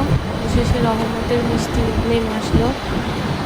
আলহামদুলিল্লাহ শেষে রহমতের মিষ্টি নেমে আসলো।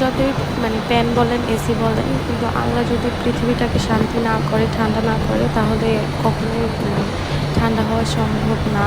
যতই মানে প্যান বলেন, এসি বলেন, কিন্তু আমরা যদি পৃথিবীটাকে শান্তি না করে, ঠান্ডা না করে, তাহলে কখনোই মানে ঠান্ডা হওয়া সম্ভব না।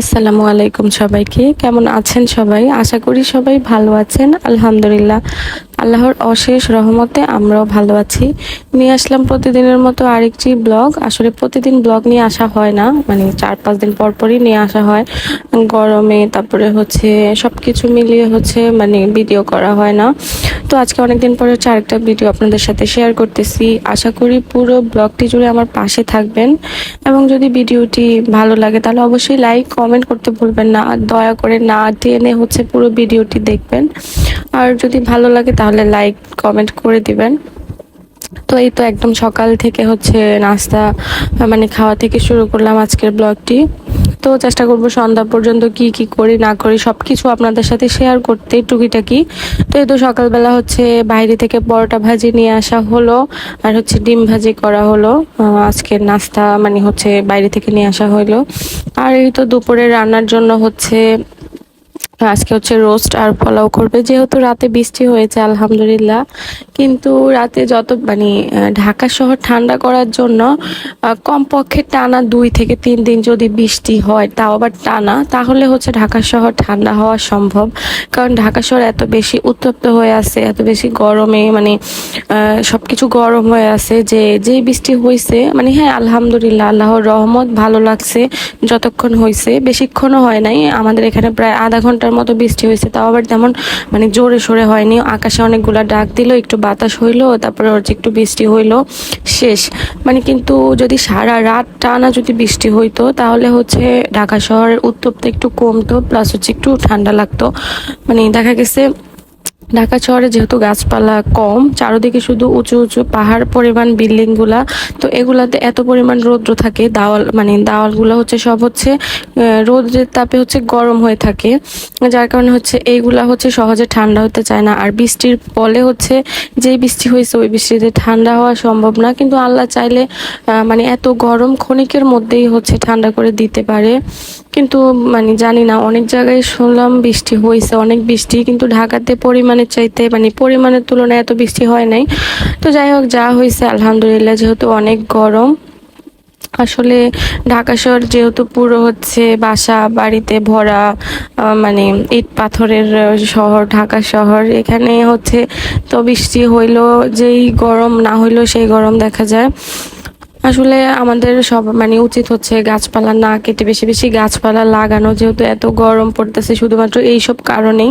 আসসালামু আলাইকুম সবাইকে। কেমন আছেন সবাই? আশা করি সবাই ভালো আছেন। আলহামদুলিল্লাহ। আল্লাহর অশেষ রহমতে আমরাও ভালো আছি। নিয়ে আসলাম প্রতিদিনের মতো আরেকটি ব্লগ। আসলে প্রতিদিন ব্লগ নিয়ে আসা হয় না মানে চার পাঁচ দিন পর পরই নিয়ে আসা হয়। গরমে তারপরে হচ্ছে সব কিছু মিলিয়ে হচ্ছে মানে ভিডিও করা হয় না। তো আজকে অনেকদিন পরে হচ্ছে আরেকটা ভিডিও আপনাদের সাথে শেয়ার করতেছি। আশা করি পুরো ব্লগটি জুড়ে আমার পাশে থাকবেন। এবং যদি ভিডিওটি ভালো লাগে তাহলে অবশ্যই লাইক কমেন্ট করতে ভুলবেন না। আর দয়া করে না টেনে হচ্ছে পুরো ভিডিওটি দেখবেন। আর যদি ভালো লাগে তাহলে লাইক কমেন্ট করে দিবেন। তো এই তো একদম সকাল থেকে হচ্ছে নাস্তা মানে খাওয়া থেকে শুরু করলাম আজকের ব্লগটি। তো চেষ্টা করব সন্ধ্যা পর্যন্ত কি কি করি, না করি সব কিছু আপনাদের সাথে শেয়ার করতে টুকিটাকি। তো এই তো সকালবেলা হচ্ছে বাইরে থেকে পরোটা ভাজি নিয়ে আসা হলো, আর হচ্ছে ডিম ভাজি করা হলো। আজকের নাস্তা মানে হচ্ছে বাইরে থেকে নিয়ে আসা হলো। আর এই তো দুপুরে রান্নার জন্য হচ্ছে আজকে হচ্ছে রোস্ট আর পোলাও করবে। যেহেতু রাতে বৃষ্টি হয়েছে, আলহামদুলিল্লাহ। কিন্তু রাতে যত মানে ঢাকা শহর ঠান্ডা করার জন্য কমপক্ষে টানা দুই থেকে তিন দিন যদি বৃষ্টি হয়, তাও আবার টানা, তাহলে হচ্ছে ঢাকা শহর ঠান্ডা হওয়া সম্ভব। কারণ ঢাকা শহর এত বেশি উত্তপ্ত হয়ে আছে, এত বেশি গরমে মানে সব কিছু গরম হয়ে আছে যে যেই বৃষ্টি হয়েছে মানে হ্যাঁ আলহামদুলিল্লাহ, আল্লাহর রহমত ভালো লাগছে, যতক্ষণ হয়েছে বেশিক্ষণও হয় নাই, আমাদের এখানে প্রায় আধা ঘণ্টার মতো বৃষ্টি হয়েছে, তাও আবার তেমন মানে জোরে সোরে হয়নি। আকাশে অনেকগুলা ডাক দিল, একটু বাতাস হইল, তারপরে হচ্ছে একটু বৃষ্টি হইল, শেষ। মানে কিন্তু যদি সারা রাত টানা যদি বৃষ্টি হইতো, তাহলে হচ্ছে ঢাকা শহরের উত্তপ্ত একটু কমতো প্লাস হচ্ছে একটু ঠান্ডা লাগতো। মানে দেখা গেছে ঢাকা শহরে যেহেতু গাছপালা কম, চারদিকে শুধু উঁচু উঁচু পাহাড় পরিমাণ, বিল্ডিংগুলা, তো এগুলাতে এত পরিমাণ রৌদ্র থাকে, দাওয়াল মানে দাওয়ালগুলো হচ্ছে সব হচ্ছে রোদের তাপে হচ্ছে গরম হয়ে থাকে, যার কারণে হচ্ছে এইগুলা হচ্ছে সহজে ঠান্ডা হতে চায় না। আর বৃষ্টির ফলে হচ্ছে যেই বৃষ্টি হয়েছে, ওই বৃষ্টিতে ঠান্ডা হওয়া সম্ভব না, কিন্তু আল্লাহ চাইলে মানে এত গরম ক্ষণিকের মধ্যেই হচ্ছে ঠান্ডা করে দিতে পারে। কিন্তু মানে জানি না, অনেক জায়গায় শুনলাম বৃষ্টি হয়েছে, অনেক বৃষ্টি, কিন্তু ঢাকাতে পরিমাণের চাইতে মানে পরিমাণের তুলনায় এত বৃষ্টি হয় নাই। তো যাই হোক, যা হয়েছে, আলহামদুলিল্লাহ, যেহেতু অনেক গরম, আসলে ঢাকা শহর যেহেতু পুরো হচ্ছে বাসা, বাড়িতে ভরা মানে ইট পাথরের শহর, ঢাকা শহর, এখানে হচ্ছে তো বৃষ্টি হইল যেই গরম না হইল সেই গরম দেখা যায়। আসলে আমাদের সব মানে উচিত হচ্ছে গাছপালা না কেটে বেশি বেশি গাছপালা লাগানো, যেহেতু এত গরম পড়তেছে শুধুমাত্র এইসব কারণেই।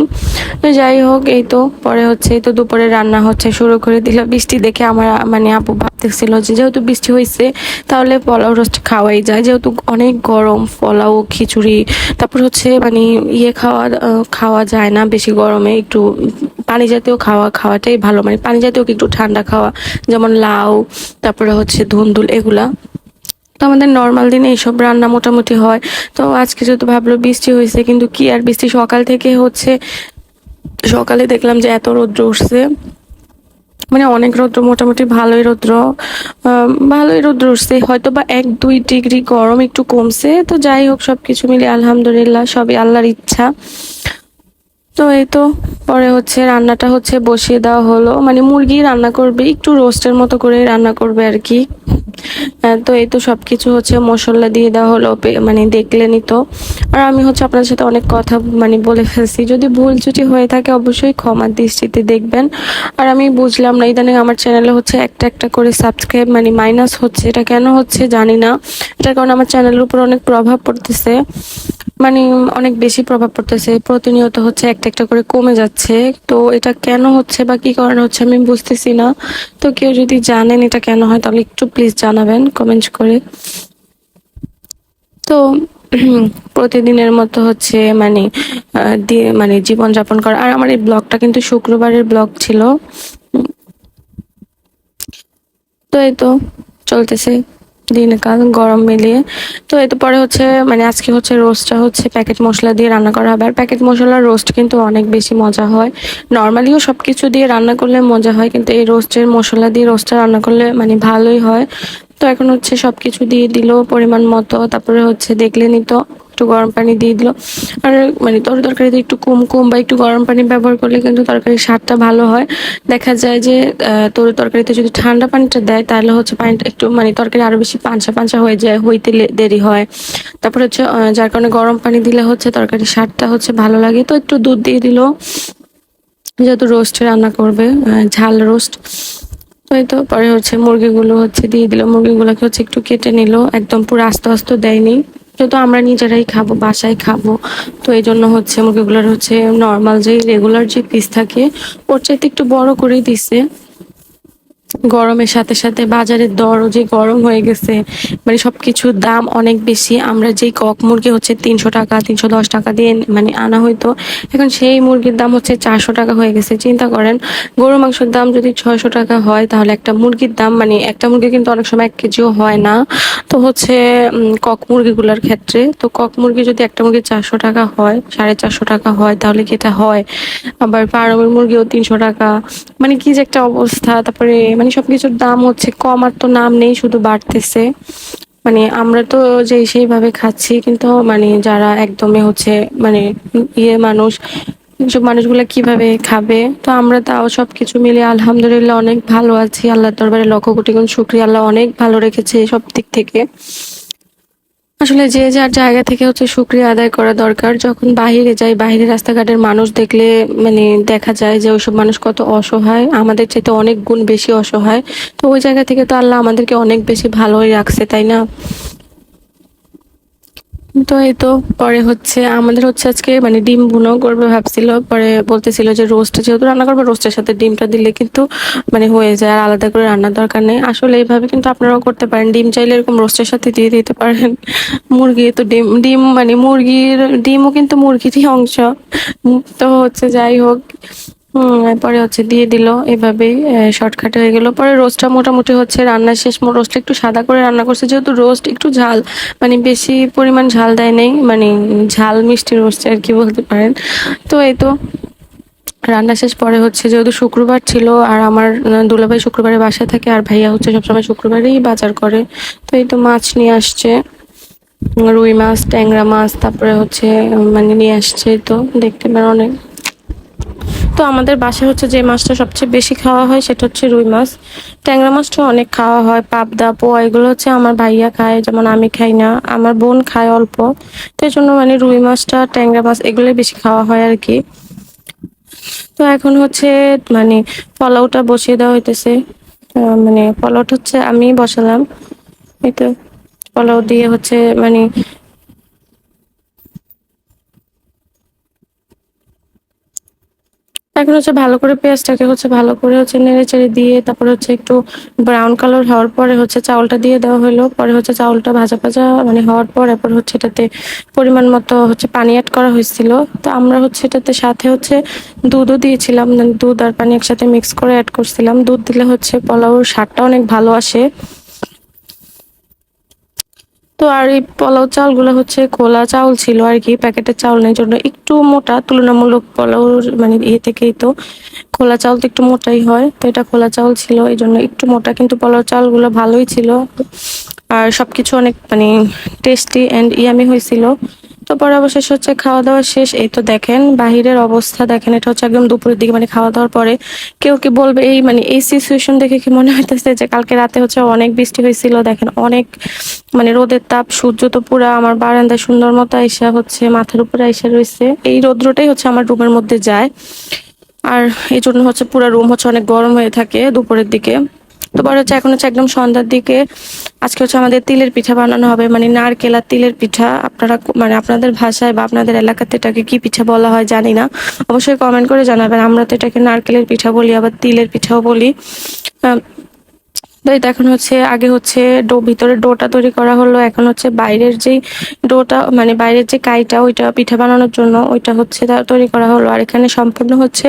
তো যাই হোক, এই তো, পরে হচ্ছে, এই তো দুপুরে রান্না হচ্ছে, শুরু করে দিল বৃষ্টি দেখে আমার মানে আপু ভাবতেছিল যে যেহেতু বৃষ্টি হয়েছে তাহলে পোলাও রোস্ট খাওয়াই যায়। যেহেতু অনেক গরম, পোলাও, খিচুড়ি, তারপর হচ্ছে মানে ইয়ে খাওয়া খাওয়া যায় না বেশি গরমে, একটু পানি জাতীয় খাওয়া, খাওয়াটাই ভালো। মানে পানি জাতীয় একটু ঠান্ডা খাওয়া, যেমন লাউ, তারপরে হচ্ছে ধুন্দুল, এগুলা। তো আমাদের নর্মাল দিনে এইসব রান্না মোটামুটি হয়। তো আজকে যেহেতু ভাবলো বৃষ্টি হয়েছে, কিন্তু কি আর বৃষ্টি? সকাল থেকে হচ্ছে, সকালে দেখলাম যে এত রৌদ্র উঠছে। মানে অনেক রৌদ্র, মোটামুটি ভালোই রৌদ্র। ভালোই রৌদ্র উঠছে। হয়তো বা এক দুই ডিগ্রি গরম একটু কমছে। তো যাই হোক সব কিছু মিলে আলহামদুলিল্লাহ, সবই আল্লাহর ইচ্ছা। তো এই তো, পরে হচ্ছে রান্নাটা হচ্ছে বসিয়ে দেওয়া হলো। মানে মুরগি রান্না করবে, একটু রোস্টের মতো করে রান্না করবে আর কি। তো এই তো সব কিছু হচ্ছে মশলা দিয়ে দেওয়া হলো মানে দেখলেনই তো। আর আমি হচ্ছে আপনার সাথে অনেক কথা মানে বলে ফেলছি। যদি ভুল ত্রুটি হয়ে থাকে অবশ্যই ক্ষমার দৃষ্টিতে দেখবেন। আর আমি বুঝলাম না, ইদানিং আমার চ্যানেলে হচ্ছে একটা একটা করে সাবস্ক্রাইব মানে মাইনাস হচ্ছে। এটা কেন হচ্ছে জানি না। এটার কারণে আমার চ্যানেলের উপর অনেক প্রভাব পড়তেছে। মানে অনেক বেশি প্রভাব পড়তেছে, প্রতিনিয়ত হচ্ছে একটা একটা করে কমে যাচ্ছে। তো এটা কেন হচ্ছে বা কি কারণে হচ্ছে আমি বুঝতেছি না। তো কেউ যদি জানেন এটা কেন হয়, তাহলে একটু প্লিজ জানাবেন কমেন্ট করে। তো প্রতিদিনের মতো হচ্ছে মানে মানে জীবনযাপন করা। আর আমার এই ব্লগটা কিন্তু শুক্রবারের ব্লগ ছিল। তো এই তো, চলতেছে। দিনকাল গরম মিলিয়ে। তো এতে পরে হচ্ছে মানে আজকে হচ্ছে রোস্টটা হচ্ছে প্যাকেট মশলা দিয়ে রান্না করা হবে। আর প্যাকেট মশলার রোস্ট কিন্তু অনেক বেশি মজা হয়। নর্মালিও সব কিছু দিয়ে রান্না করলে মজা হয়, কিন্তু এই রোস্টের মশলা দিয়ে রোস্টটা রান্না করলে মানে ভালোই হয়। তো এখন হচ্ছে সব কিছু দিয়ে দিল পরিমাণ মতো, তারপরে হচ্ছে দেখলেনই তো একটু গরম পানি দিয়ে দিল। আর মানে তোর তরকারিতে একটু কম কম বা একটু গরম পানি ব্যবহার করলে কিন্তু তরকারির স্বাদটা ভালো হয়। দেখা যায় যে তোর তরকারিতে যদি ঠান্ডা পানিটা দেয়, তাহলে হচ্ছে পানিটা একটু মানে তরকারি আরও বেশি পাঞ্চা পাঞ্চা হয়ে যায়, হইতে দেরি হয়। তারপরে হচ্ছে যার কারণে গরম পানি দিলে হচ্ছে তরকারির স্বাদটা হচ্ছে ভালো লাগে। তো একটু দুধ দিয়ে দিল, যেহেতু রোস্ট রান্না করবে ঝাল রোস্ট তো তো, পরে হচ্ছে মুরগিগুলো হচ্ছে দিয়ে দিল। মুরগিগুলোকে হচ্ছে একটু কেটে নিল। একদম পুরো আস্তে আস্তে দেয়নি। যেহেতু আমরা নিজেরাই খাব, বাসায় খাব। তো এই জন্য হচ্ছে মুরগিগুলোর হচ্ছে নর্মাল যে রেগুলার যে পিস থাকে, ওর চাইতে একটু বড় করেই দিছে। গরমের সাথে সাথে বাজারের দরও যে গরম হয়ে গেছে মানে সবকিছুর দাম অনেক বেশি। আমরা যেই কক মুরগি হচ্ছে তিনশো টাকা, তিনশো দশ টাকা দিয়ে মানে আনা হইতো, এখন সেই মুরগির দাম হচ্ছে চারশো টাকা হয়ে গেছে। চিন্তা করেন গরু মাংসের দাম যদি ছয়শো টাকা হয়, তাহলে একটা মুরগির দাম মানে একটা মুরগি কিন্তু অনেক সময় এক কেজিও হয় না। তো হচ্ছে কক মুরগিগুলোর ক্ষেত্রে, তো কক মুরগি যদি একটা মুরগি চারশো টাকা হয়, সাড়ে চারশো টাকা হয়, তাহলে কি এটা হয়? আবার ফার্মের মুরগিও তিনশো টাকা মানে কি যে একটা অবস্থা, তারপরে মানে সবকিছুর দাম হচ্ছে কমার তো নাম নেই, শুধু বাড়তেছে। মানে আমরা তো যে সেইভাবে খাচ্ছি, কিন্তু মানে যারা একদমই হচ্ছে মানে ইয়ে মানুষ, সব মানুষগুলো কীভাবে খাবে? তো আমরা তাও সবকিছু মিলে আলহামদুলিল্লাহ অনেক ভালো আছি। আল্লাহ দরবারে লক্ষ কোটি গুণ শুক্রিয়া। আল্লাহ অনেক ভালো রেখেছে সব দিক থেকে। আসলে যে যার জায়গা থেকে হচ্ছে সুক্রিয়া আদায় করা দরকার, যখন বাহিরে যাই বাহিরে রাস্তাঘাটের মানুষ দেখলে মানে দেখা যায় যে ওইসব মানুষ কত অসহায়, আমাদের চাইতে অনেক গুণ বেশি অসহায়। তো ওই জায়গা থেকে তো আল্লাহ আমাদেরকে অনেক বেশি ভালোই রাখছে, তাই না? তো এই তো, পরে হচ্ছে আমাদের হচ্ছে আজকে মানে ডিম ভুনাও করবে ভাবছিল, পরে বলতেছিল যে রোস্ট যেহেতু রান্না করবে রোস্টের সাথে ডিমটা দিলে কিন্তু মানে হয়ে যায়, আর আলাদা করে রান্নার দরকার নেই। আসলে এইভাবে কিন্তু আপনারাও করতে পারেন, ডিম চাইলে এরকম রোস্টের সাথে দিয়ে দিতে পারেন। মুরগি তো ডিম ডিম মানে মুরগির, ডিমও কিন্তু মুরগিরই অংশ। তো হচ্ছে যাই হোক হম পরে হচ্ছে দিয়ে দিল, এভাবেই শর্টকাটে হয়ে গেল। পরে রোস্টটা মোটামুটি হচ্ছে রান্না শেষ রোস্টটা একটু সাদা করে রান্না করছে, যেহেতু রোস্ট একটু ঝাল মানে বেশি পরিমাণ ঝাল দেয় নেই মানে ঝাল মিষ্টি রোস্ট আর কি বলতে পারেন। তো এই তো, রান্না শেষ, পরে হচ্ছে যেহেতু শুক্রবার ছিল আর আমার দুলাভাই শুক্রবারে বাসায় থাকে আর ভাইয়া হচ্ছে সবসময় শুক্রবারেই বাজার করে, তো এই তো মাছ নিয়ে আসছে, রুই মাছ, ট্যাংরা মাছ, তারপরে হচ্ছে মানে নিয়ে আসছে, তো দেখতে পারেন অনেক। তো আমাদের বাসায় হচ্ছে যে মাছটা সবচেয়ে বেশি খাওয়া হয় সেটা হচ্ছে রুই মাছ। ট্যাংরা মাছটা অনেক খাওয়া হয়, পাবদা, পোয়া, এগুলো হচ্ছে আমার ভাইয়া খায়, যেমন আমি খাই না, আমার বোন খায় অল্প। তো এই জন্য মানে রুই মাছটা, ট্যাংরা মাছ এগুলোই বেশি খাওয়া হয় আর কি। তো এখন হচ্ছে মানে পোলাওটা বসিয়ে দেওয়া হইতেছে। মানে পোলাওটা হচ্ছে আমি বসালাম। এই তো পোলাও দিয়ে হচ্ছে মানে এখন হচ্ছে ভালো করে পেঁয়াজটাকে হচ্ছে ভালো করে হচ্ছে নেড়ে চেড়ে দিয়ে তারপরে হচ্ছে একটু ব্রাউন কালার হওয়ার পরে হচ্ছে চাউলটা দিয়ে দেওয়া হলো। পরে হচ্ছে চাউলটা ভাজা ভাজা মানে হওয়ার পর এরপর হচ্ছে এটাতে পরিমাণ মতো হচ্ছে পানি অ্যাড করা হয়েছিল। তো আমরা হচ্ছে এটাতে সাথে হচ্ছে দুধও দিয়েছিলাম। দুধ আর পানি একসাথে মিক্স করে অ্যাড করছিলাম। দুধ দিলে হচ্ছে পোলাওর স্বাদটা অনেক ভালো আসে। তো আর এই পোলাও চালগুলো হচ্ছে খোলা চাউল ছিল আর কি, প্যাকেটের চাউলের জন্য একটু মোটা, তুলনামূলক পোলাও মানে ইয়ে থেকেই তো খোলা চাউল তো একটু মোটাই হয়, তো এটা খোলা চাউল ছিল, এই জন্য একটু মোটা, কিন্তু পোলাও চালগুলো ভালোই ছিল। আর সবকিছু অনেক মানে টেস্টি অ্যান্ড ইয়ামি হয়েছিল। তো পরে অবশেষ হচ্ছে খাওয়া দাওয়া শেষ। এই তো দেখেন, বাহিরের অবস্থা দেখেন, এটা হচ্ছে একদম দুপুরের দিকে মানে খাওয়া দাওয়ার পরে কেউ কি বলবে এই মানে এই সিচুয়েশন দেখে কি মনে হইতেছে যে কালকে রাতে হচ্ছে অনেক বৃষ্টি হয়েছিল দেখেন অনেক মানে রোদের তাপ, সূর্য তো পুরা আমার বারান্দায় সুন্দর মতো আইসা হচ্ছে মাথার উপরে আইসা রয়েছে এই রৌদ্রটাই হচ্ছে আমার রুমের মধ্যে যায়। আর এই জন্য হচ্ছে পুরো রুম হচ্ছে অনেক গরম হয়ে থাকে দুপুরের দিকে। তো পরে হচ্ছে এখন হচ্ছে একদম সন্ধ্যার দিকে, আজকে হচ্ছে আমাদের তিলের পিঠা বানানো হবে মানে নারকেল আর তিলের পিঠা। আপনারা মানে আপনাদের ভাষায় বা আপনাদের এলাকাতে এটাকে কি পিঠা বলা হয় জানি না। অবশ্যই কমেন্ট করে জানাবেন। আমরা তো এটাকে নারকেলের পিঠা বলি, আবার তিলের পিঠাও বলি। এই এখন হচ্ছে, আগে হচ্ছে ডো, ভিতরে ডোটা তৈরি করা হলো, এখন হচ্ছে বাইরের যেই ডোটা মানে বাইরের যে কাইটা, ওইটা পিঠা বানানোর জন্য ওইটা হচ্ছে তৈরি করা হলো। আর এখানে সম্পূর্ণ হচ্ছে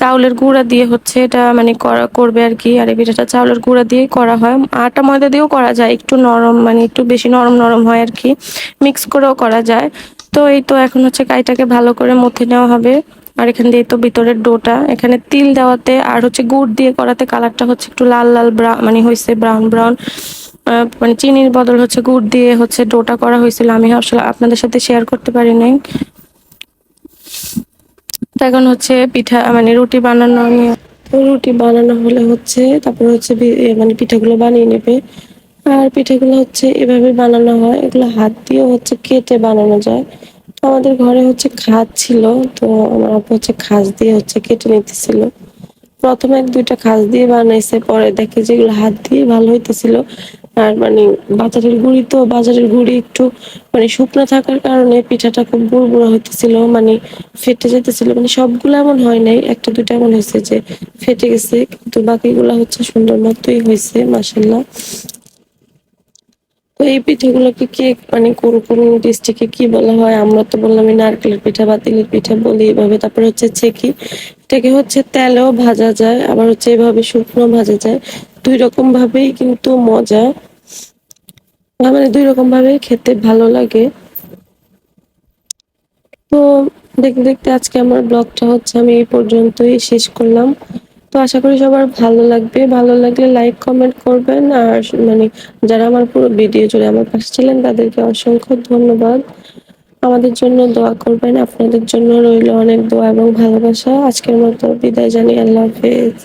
চাউলের গুঁড়া দিয়ে হচ্ছে এটা মানে করা, করবে আর কি। আর এই পিঠাটা চাউলের গুঁড়া দিয়েই করা হয়। আটা ময়দা দিয়েও করা যায়, একটু নরম মানে একটু বেশি নরম নরম হয় আর কি। মিক্স করেও করা যায়। তো এই তো এখন হচ্ছে কাইটাকে ভালো করে মথে নেওয়া হবে। আর এখান দিয়ে তো ভিতরের ডোটা, এখানে তিল দেওয়াতে আর হচ্ছে গুড় দিয়ে করাতে কালারটা হচ্ছে একটু লাল লাল ব্রাউন মানে হয়েছে ব্রাউন ব্রাউন। মানে চিনির বদল হচ্ছে গুড় দিয়ে হচ্ছে ডোটা করা হয়েছিল আমি আসলে আপনাদের সাথে শেয়ার করতে পারি নাই। এখন হচ্ছে পিঠা মানে রুটি বানানো নিয়ে রুটি বানানো হলে হচ্ছে, তারপর হচ্ছে মানে পিঠাগুলো বানিয়ে নেবে। আর পিঠাগুলো হচ্ছে এভাবে বানানো হয়। এগুলো হাত দিয়েও হচ্ছে কেটে বানানো যায়। আমাদের ঘরে হচ্ছে খাজ ছিল, তো আমার আপু হচ্ছে খাজ দিয়ে হচ্ছে কেটে নিতেছিল। প্রথমে এক দুইটা খাজ দিয়ে বানাইছে, পরে দেখে যেগুলো হাত দিয়ে ভালো হইতেছিল। আর মানে বাজারের গুঁড়ি তো, বাজারের গুঁড়ি একটু মানে শুকনো থাকার কারণে পিঠাটা খুব বুড়বুড়া হইতেছিল মানে ফেটে যেতেছিল মানে সবগুলো এমন হয় নাই, একটা দুইটা এমন হয়েছে যে ফেটে গেছে, কিন্তু বাকিগুলা হচ্ছে সুন্দর মতোই হয়েছে মাসাল্লাহ তো এই পিঠাগুলোকে কে মানে কোন কোন ডিস্ট্রিক্টে কি বলা হয়? আমরা তো বললাম নারকেলের পিঠা বা তিলের পিঠা বলি এভাবে। তারপরে হচ্ছে ছেকি। এটাকে হচ্ছে তেলেও ভাজা যায়, আবার হচ্ছে এভাবে শুকনো ভাজা যায়। দুই রকম ভাবেই কিন্তু মজা। মানে দুই রকম ভাবে খেতে ভালো লাগে। তো দেখতে দেখতে আজকে আমার ব্লগটা হচ্ছে আমি এই পর্যন্তই শেষ করলাম। তো আশা করি সবার ভালো লাগবে। ভালো লাগলে লাইক কমেন্ট করবেন। আর মানে যারা আমার পুরো ভিডিও জুড়ে আমার পাশে ছিলেন, তাদেরকে অসংখ্য ধন্যবাদ। আমাদের জন্য দোয়া করবেন। আপনাদের জন্য রইল অনেক দোয়া এবং ভালোবাসা। আজকের মতো বিদায় জানি আল্লাহ হাফেজ।